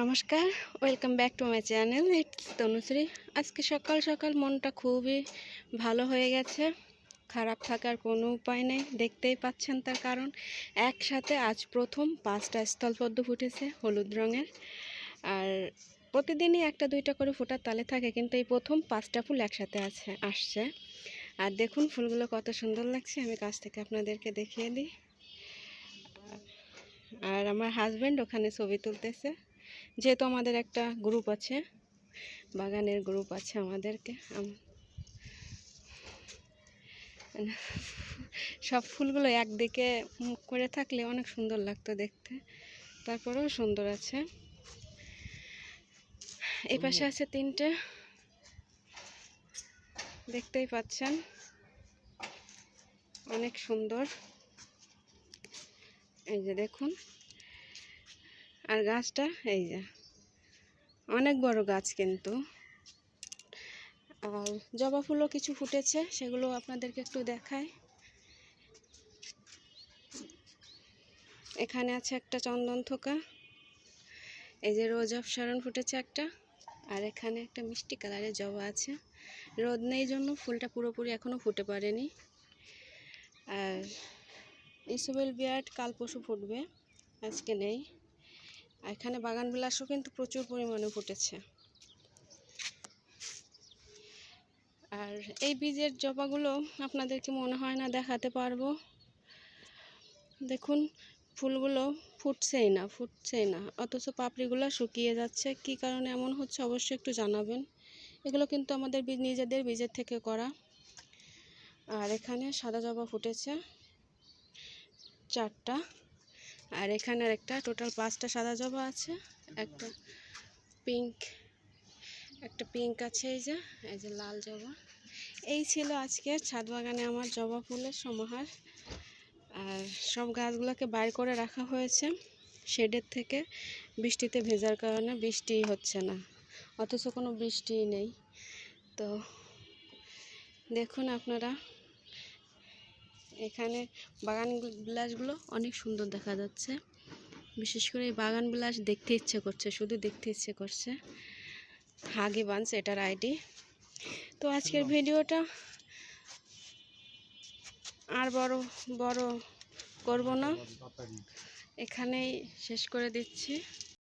নমস্কার welcome back to my channel it's Tanushree আজকে সকাল সকাল মনটা খুবই ভালো হয়ে গেছে, খারাপ থাকার কোনো উপায় নেই, দেখতেই পাচ্ছেন তার কারণ। একসাথে আজ প্রথম পাঁচটা স্থলপদ্ম ফুটেছে হলুদ রঙের। আর প্রতিদিনই একটা দুইটা করে ফোটার তালে থাকে, কিন্তু এই প্রথম পাঁচটা ফুল একসাথে আছে, আসছে। আর দেখুন ফুলগুলো কত সুন্দর লাগছে, আমি কাছ থেকে আপনাদেরকে দেখিয়ে দিই। আর আমার হাজব্যান্ড ওখানে ছবি তুলতেছে। যেহেতু আমাদের একটা গ্রুপ আছে বাগানের গ্রুপ আছে আমাদেরকে আম- সব ফুলগুলো একদিকে মুখ করে থাকলে অনেক সুন্দর লাগতো দেখতে। তারপরেও সুন্দর আছে। এই পাশে আছে তিনটে। দেখতেই পাচ্ছেন। অনেক সুন্দর। এই যে দেখুন। আর গাছটা, এই যে, অনেক বড় গাছ কিন্তু। আর জবা ফুলও কিছু ফুটেছে, সেগুলো আপনাদেরকে একটু দেখায় এখানে আছে একটা চন্দন থোকা, এই যে রোজ অফ শারণ ফুটেছে একটা, আর এখানে একটা মিষ্টি কালারের জবা আছে। রোদ নেই জন্য ফুলটা পুরোপুরি এখনও ফুটে পারেনি। আর ইসবেল বিয়ার্ড কাল পশু ফুটবে, আজকে নেই। আর এখানে বাগান বিলাসও কিন্তু প্রচুর পরিমাণে ফুটেছে। আর এই বীজের জবাগুলো আপনাদেরকে মনে হয় না দেখাতে পারব? দেখুন, ফুলগুলো ফুটছেই না ফুটছেই না। অথচ পাপড়িগুলো শুকিয়ে যাচ্ছে। কি কারণে এমন হচ্ছে অবশ্যই একটু জানাবেন। এগুলো কিন্তু আমাদের বীজ, নিজেদের বীজের থেকে করা। আর এখানে সাদা জবা ফুটেছে, চারটা। আর এখানে একটা টোটাল পাঁচটা সাদা জবা আছে, একটা পিঙ্ক একটা পিঙ্ক আছে এই যে এই যে লাল জবা। এই ছিল আজকে ছাদ বাগানে আমার জবা ফুলের সমাহার। আর সব গাছগুলোকে বাইর করে রাখা হয়েছে, শেডের থেকে। বৃষ্টিতে ভেজার কারণে বৃষ্টি হচ্ছে না, অথচ কোনো বৃষ্টিই নেই। তো দেখুন আপনারা এখানে বাগান বিলাসগুলো অনেক সুন্দর দেখা যাচ্ছে। বিশেষ করে এই বাগান বিলাস দেখতে ইচ্ছে করছে শুধু দেখতে ইচ্ছে করছে। হাগি বানস এটার আইডি। তো আজকের ভিডিওটা আর বড় বড় করব না। এখানেই শেষ করে দিচ্ছি।